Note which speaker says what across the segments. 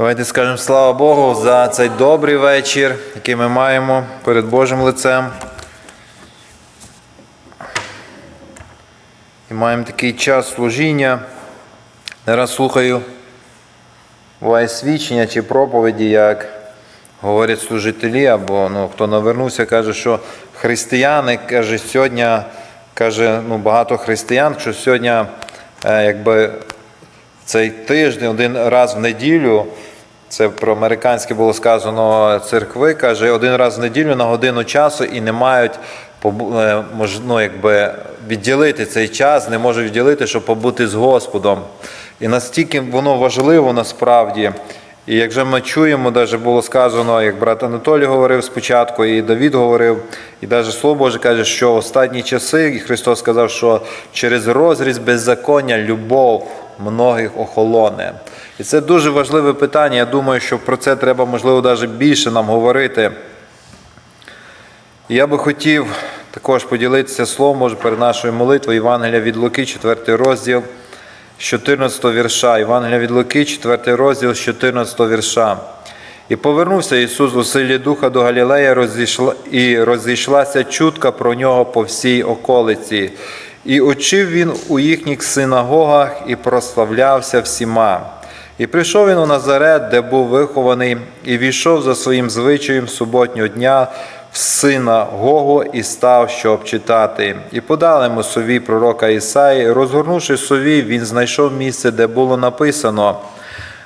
Speaker 1: Давайте скажемо слава Богу за цей добрий вечір, який ми маємо перед Божим лицем. І маємо такий час служіння. Не раз слухаю буває свідчення чи проповіді, як говорять служителі, або ну, хто навернувся, каже, що християни, каже, сьогодні, каже, ну, багато християн, що сьогодні е, якби цей тиждень один раз в неділю. Це про американське було сказано церкви, каже, один раз в неділю на годину часу і не мають е, ну, якби, відділити цей час, не можуть відділити, щоб побути з Господом. І настільки воно важливо насправді. І як же ми чуємо, навіть було сказано, як брат Анатолій говорив спочатку, і Давід говорив, і навіть Слово Боже каже, що в останні часи, і Христос сказав, що через розріз беззаконня любов многих охолоне. І це дуже важливе питання. Я думаю, що про це треба, можливо, навіть більше нам говорити. Я би хотів також поділитися словом, може, перед нашою молитвою Євангелія від Луки, 4 розділ 14 вірша. Євангелія від Луки, 4 розділ з 14 вірша. І повернувся Ісус у силі Духа до Галілея, розійшла, і розійшлася чутка про нього по всій околиці. І учив він у їхніх синагогах і прославлявся всіма. І прийшов він у Назарет, де був вихований, і війшов за своїм звичаєм суботнього дня в синагогу і став, щоб читати. І подали йому сові пророка Ісаї. Розгорнувши сові, він знайшов місце, де було написано.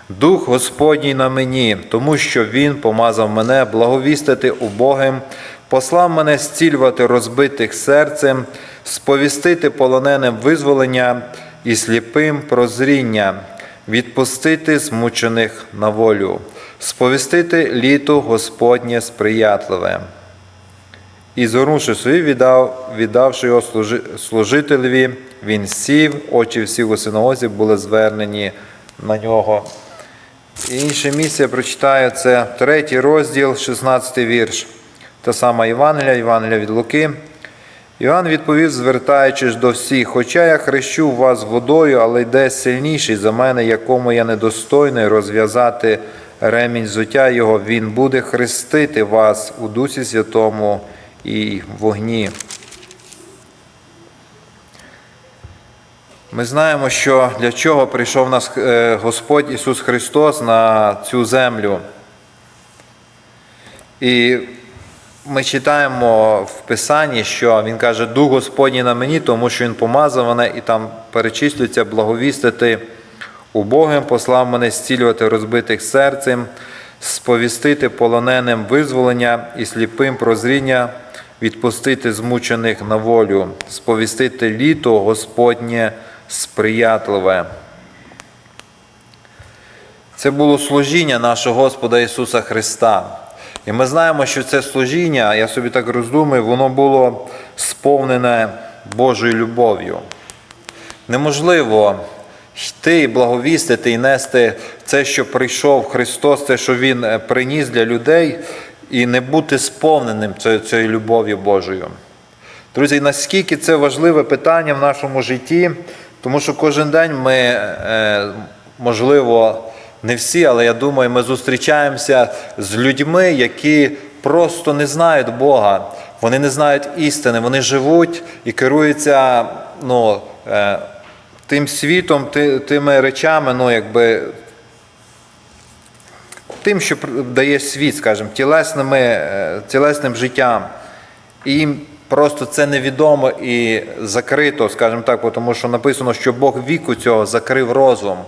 Speaker 1: Дух Господній на мені, тому що Він помазав мене благовістити убогим, послав мене зцілювати розбитих серцем, сповістити полоненим визволення і сліпим прозріння, відпустити змучених на волю, сповістити літо Господнє сприятливе. І згорнувши свої, віддав, віддавши його служителеві, він сів, очі всіх у синагозі були звернені на нього. І інше місце я прочитаю, це третій розділ, 16 вірш. Та сама Євангелія, Євангелія від Луки. Іван відповів, звертаючись до всіх, хоча я хрещу вас водою, але йде сильніший за мене, якому я недостойний розв'язати ремінь взуття його, він буде хрестити вас у Дусі Святому і вогні. Ми знаємо, що для чого прийшов нас е, Господь Ісус Христос на цю землю. І ми читаємо в Писанні, що Він каже, Дух Господній на мені, тому що Він помазав мене і там перечислюється благовістити убогим, послав мене зцілювати розбитих серцем, сповістити полоненим визволення і сліпим прозріння, відпустити змучених на волю, сповістити літо Господнє сприятливе. Це було служіння нашого Господа Ісуса Христа. І ми знаємо, що це служіння, я собі так роздумую, воно було сповнене Божою любов'ю. Неможливо йти і благовістити і нести це, що прийшов Христос, те, що Він е, приніс для людей, і не бути сповненим цією, любов'ю Божою. Друзі, наскільки це важливе питання в нашому житті, тому що кожен день ми, е, можливо, не всі, але я думаю, ми зустрічаємося з людьми, які просто не знають Бога, вони не знають істини, вони живуть і керуються ну, е, тим світом, тими речами, ну, якби, тим, що дає світ, скажімо, тілесними, е, тілесним життям. І їм просто це невідомо і закрито, скажімо так, тому що написано, що Бог віку цього закрив розум.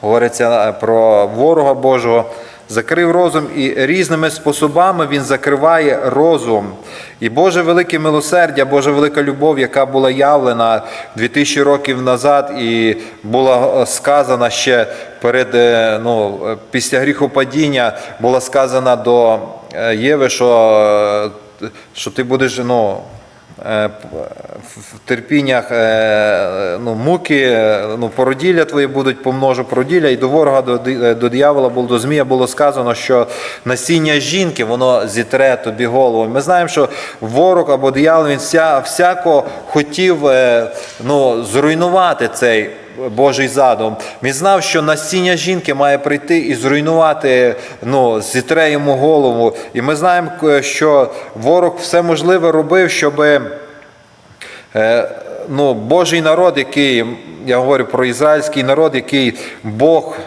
Speaker 1: Говориться е, про ворога Божого, закрив розум і різними способами він закриває розум. І Боже велике милосердя, Боже велика любов, яка була явлена 2000 років назад і була е, сказана ще перед е, ну, е, після гріхопадіння, була сказана до Єви, що, що ти будеш ну, в терпіннях е, ну, муки, е, ну, породілля твої будуть помножу породілля, і до ворога, до, до диявола, було, до змія було сказано, що насіння жінки воно зітре тобі голову. Ми знаємо, що ворог або диявол він вся, всяко хотів е, ну, зруйнувати цей Божий задум. Він знав, що насіння жінки має прийти і зруйнувати, ну, зітре йому голову. І ми знаємо, е, що ворог все можливе робив, щоби. Е, ну, Божий народ, який, я говорю про ізраїльський народ, який Бог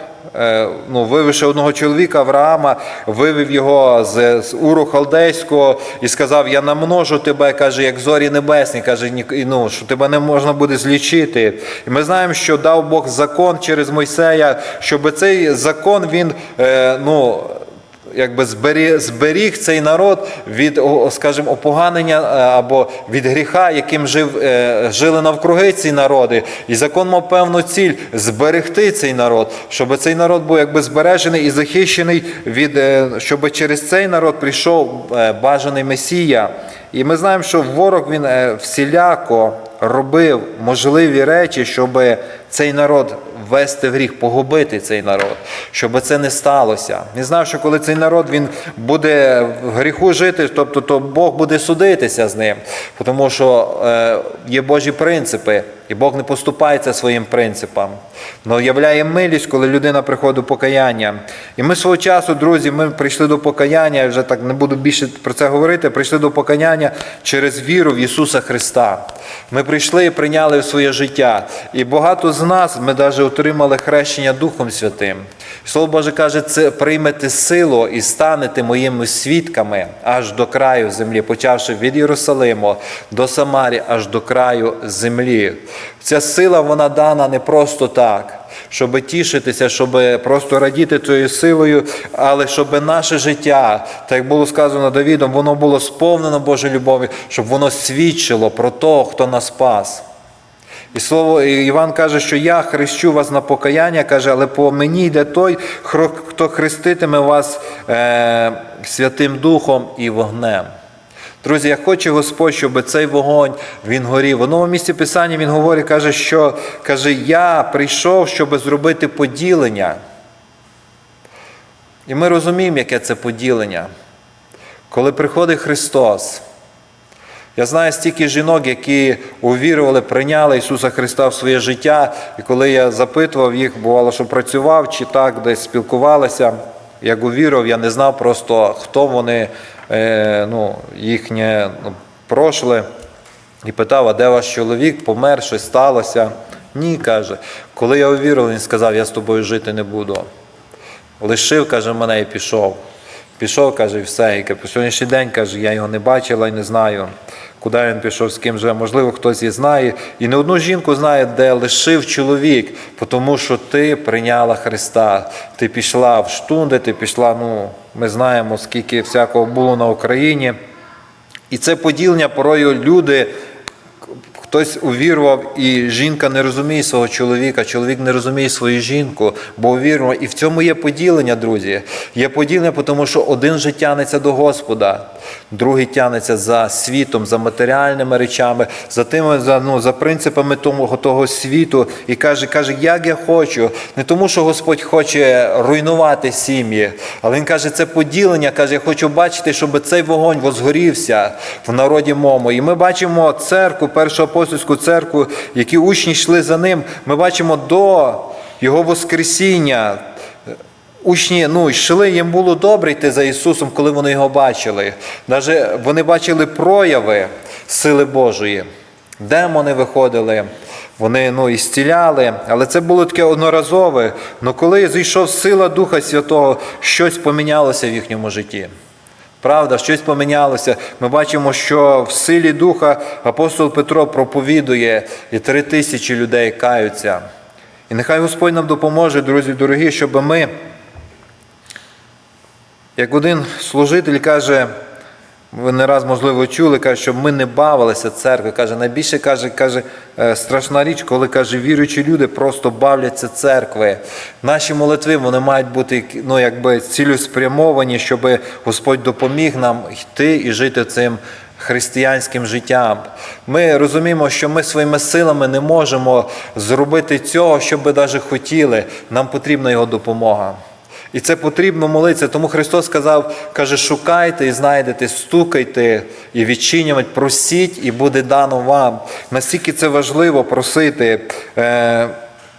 Speaker 1: ну, вивівши одного чоловіка Авраама, вивів його з, з Уру Халдейського і сказав: Я намножу тебе, каже, як зорі небесні, каже, ну, що тебе не можна буде злічити. І ми знаємо, що дав Бог закон через Мойсея, щоб цей закон він е, ну, якби зберіг, зберіг цей народ від, скажімо, опоганення е, або від гріха, яким жив, е, жили навкруги ці народи. І закон мав певну ціль зберегти цей народ, щоб цей народ був якби збережений і захищений від, е, щоб через цей народ прийшов бажаний Месія. І ми знаємо, що ворог він всіляко робив можливі речі, щоб цей народ ввести в гріх, погубити цей народ, щоб це не сталося. Він знав, що коли цей народ він буде в гріху жити, тобто то Бог буде судитися з ним, тому що е, є Божі принципи, і Бог не поступається своїм принципам. Але являє милість, коли людина приходить до покаяння. І ми свого часу, друзі, ми прийшли до покаяння, я вже так не буду більше про це говорити. Прийшли до покаяння через віру в Ісуса Христа. Ми прийшли і прийняли в своє життя. І багато з нас ми навіть отримали хрещення Духом Святим. Слово Боже каже, це приймете силу і станете моїми свідками аж до краю землі, почавши від Єрусалиму до Самарі, аж до краю землі. Ця сила вона дана не просто так. Щоб тішитися, щоб просто радіти цією силою, але щоб наше життя, так як було сказано Давідом, воно було сповнено Божою любов'ю, щоб воно свідчило про того, хто нас спас. І слово Іван каже, що я хрещу вас на покаяння, каже, але по мені йде той, хто хреститиме вас е, Святим Духом і вогнем. Друзі, я хочу Господь, щоб цей вогонь він горів. В одному місці Писання він говорить, каже, що каже, я прийшов, щоб зробити поділення. І ми розуміємо, яке це поділення. Коли приходить Христос, я знаю стільки жінок, які увірували, прийняли Ісуса Христа в своє життя. І коли я запитував їх, бувало, що працював чи так, десь спілкувалися, як увірив, я не знав просто, хто вони, е, ну, їхнє ну, прошле. І питав, а де ваш чоловік, помер, щось сталося? Ні, каже. Коли я увірив, він сказав, я з тобою жити не буду. Лишив, каже, мене і пішов. Пішов, каже, і все. І по сьогоднішній день каже, я його не бачила і не знаю, куди він пішов, з ким живе. Можливо, хтось і знає. І не одну жінку знає, де лишив чоловік, тому що ти прийняла Христа. Ти пішла в штунди, ти пішла, ну, ми знаємо, скільки всякого було на Україні. І це поділення порою люди. Хтось увірував, і жінка не розуміє свого чоловіка, чоловік не розуміє свою жінку, бо увірував. І в цьому є поділення, друзі. Є поділення, тому що один же тянеться до Господа, другий тянеться за світом, за матеріальними речами, за тими, за, ну, за принципами того, того світу. І каже, каже, як я хочу. Не тому, що Господь хоче руйнувати сім'ї, але Він каже, це поділення. Каже, я хочу бачити, щоб цей вогонь возгорівся в народі моєму. І ми бачимо церкву, першу апостольську церкву, які учні йшли за ним. Ми бачимо до Його Воскресіння. Учні ну, йшли, їм було добре йти за Ісусом, коли вони його бачили. Навіть вони бачили прояви сили Божої. Демони виходили, вони ну, і стіляли, але це було таке одноразове. Але коли зійшов сила Духа Святого, щось помінялося в їхньому житті. Правда, щось помінялося. Ми бачимо, що в силі Духа апостол Петро проповідує, і три тисячі людей каються. І нехай Господь нам допоможе, друзі дорогі, щоб ми, як один служитель каже, ви не раз, можливо, чули, каже, щоб ми не бавилися церкви. Каже, найбільше каже, каже, е, страшна річ, коли каже, віруючі люди просто бавляться церкви. Наші молитви вони мають бути ну, якби цілеспрямовані, щоб Господь допоміг нам йти і жити цим християнським життям. Ми розуміємо, що ми своїми силами не можемо зробити цього, що би навіть хотіли. Нам потрібна його допомога. І це потрібно молитися. Тому Христос сказав, каже, шукайте і знайдете, стукайте і відчинювати, просіть, і буде дано вам. Наскільки це важливо просити. Е,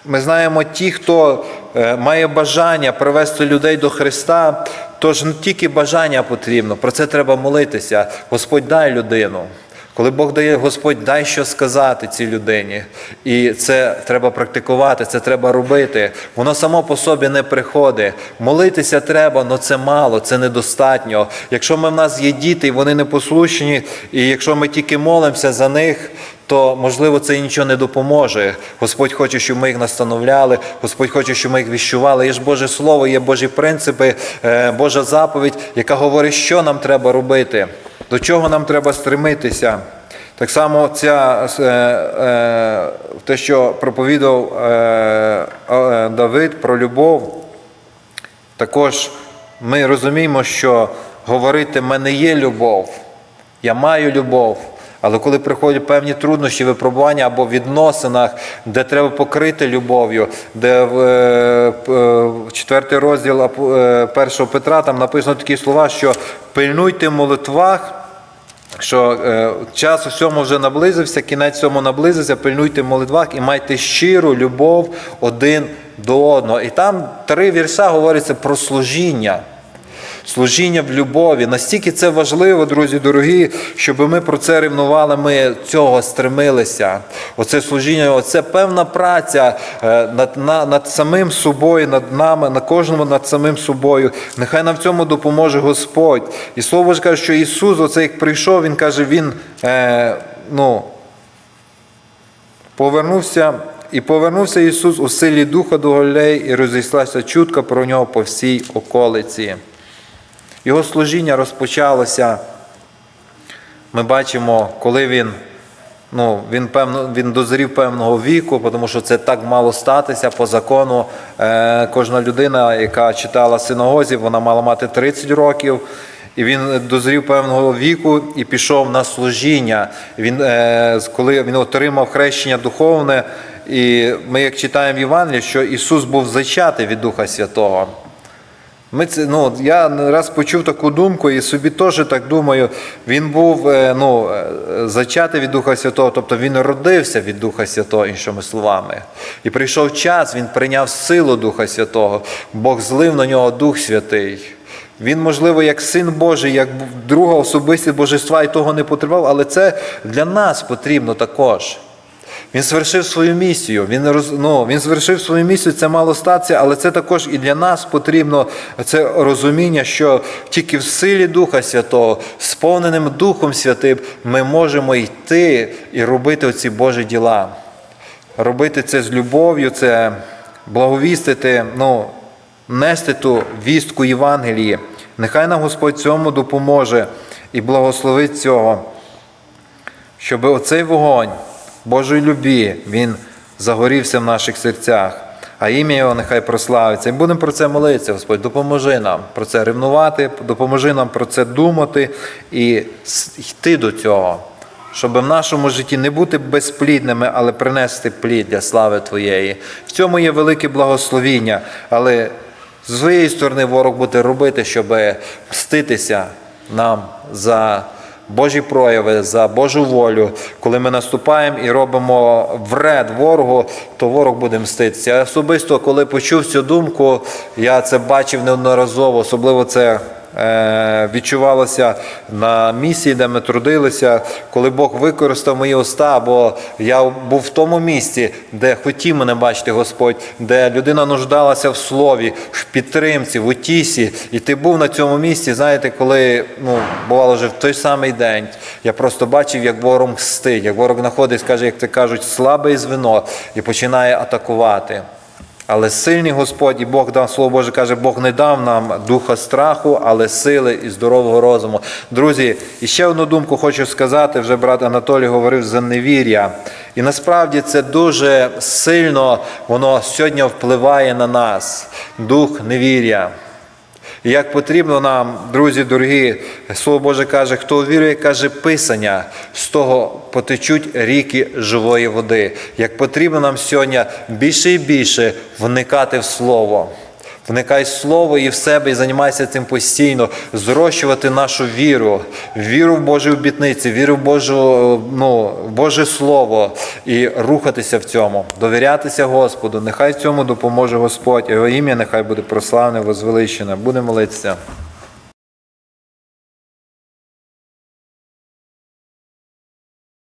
Speaker 1: ми знаємо ті, хто е, має бажання привести людей до Христа, тож не тільки бажання потрібно, про це треба молитися. Господь дай людину. Коли Бог дає, Господь дай що сказати цій людині. І це треба практикувати, це треба робити. Воно само по собі не приходить. Молитися треба, але це мало, це недостатньо. Якщо ми в нас є діти, і вони непослушні, і якщо ми тільки молимося за них, то можливо це і нічого не допоможе. Господь хоче, щоб ми їх настановляли, Господь хоче, щоб ми їх віщували. Є ж Боже Слово, є Божі принципи, е, Божа заповідь, яка говорить, що нам треба робити, до чого нам треба стремитися. Так само ця, е, е, те, що проповідав е, Давид про любов, також ми розуміємо, що говорити в мене є любов, я маю любов. Але коли приходять певні труднощі, випробування або в відносинах, де треба покрити любов'ю, де в четвертий розділ першого Петра там написано такі слова, що пильнуйте в молитвах, що е, час усьому вже наблизився, кінець цьому наблизився, пильнуйте в молитвах і майте щиру любов один до одного. І там три вірша говориться про служіння. Служіння в любові. Настільки це важливо, друзі дорогі, щоб ми про це ревнували, ми цього стремилися. Оце служіння, оце певна праця е, над, над самим собою, над нами, на кожному над самим собою. Нехай нам в цьому допоможе Господь. І слово ж каже, що Ісус, оце як прийшов, Він каже, Він е, ну, повернувся. І повернувся Ісус у силі Духа до Галилеї, і розійшлася чутка про нього по всій околиці. Його служіння розпочалося. Ми бачимо, коли він, ну, він, певно, він дозрів певного віку, тому що це так мало статися по закону. Е, кожна людина, яка читала синагозі, вона мала мати 30 років. І він дозрів певного віку і пішов на служіння. Він, е, коли він отримав хрещення духовне, і ми як читаємо в Євангелії, що Ісус був зачатий від Духа Святого. Ми це, ну, я раз почув таку думку і собі теж так думаю. Він був е, ну, е, зачатий від Духа Святого, тобто він родився від Духа Святого, іншими словами. І прийшов час, він прийняв силу Духа Святого. Бог злив на нього Дух Святий. Він, можливо, як син Божий, як друга особистість божества і того не потребував, але це для нас потрібно також. Він звершив свою місію. Він ну, він звершив свою місію, це мало статися, але це також і для нас потрібно це розуміння, що тільки в силі Духа Святого, сповненим Духом Святим, ми можемо йти і робити оці Божі діла. Робити це з любов'ю, це благовістити, ну, нести ту вістку Євангелії. Нехай нам Господь цьому допоможе і благословить цього щоб оцей вогонь Божої любі, він загорівся в наших серцях, а ім'я Його нехай прославиться. І будемо про це молитися, Господь, допоможи нам про це ревнувати, допоможи нам про це думати і йти до цього, щоб в нашому житті не бути безплідними, але принести плід для слави Твоєї. В цьому є велике благословіння, але з своєї сторони ворог буде робити, щоб мститися нам за Божі прояви, за Божу волю. Коли ми наступаємо і робимо вред ворогу, то ворог буде мститися. Я особисто, коли почув цю думку, я це бачив неодноразово, особливо це. Е, Відчувалося на місії, де ми трудилися, коли Бог використав мої уста, бо я був в тому місці, де хотів мене бачити Господь, де людина нуждалася в слові, в підтримці, в утісі. І ти був на цьому місці, знаєте, коли ну, бувало вже в той самий день, я просто бачив, як ворог мстить, як ворог знаходить, скаже, як це кажуть, слабе звено і починає атакувати. Але сильний Господь і Бог дав Слово Боже каже, Бог не дав нам духа страху, але сили і здорового розуму. Друзі, і ще одну думку хочу сказати, вже брат Анатолій говорив за невір'я. І насправді це дуже сильно воно сьогодні впливає на нас, дух невір'я. Як потрібно нам, друзі дорогі, Слово Боже каже, хто вірує, каже Писання, з того потечуть ріки живої води. Як потрібно нам сьогодні більше і більше вникати в Слово, Вникай слово і в себе, і займайся цим постійно, зрощувати нашу віру, віру в Божі обітниці, віру в Божу, ну, Боже Слово і рухатися в цьому, довірятися Господу. Нехай цьому допоможе Господь. Його ім'я нехай буде прославлене, возвеличене. Будемо молитися.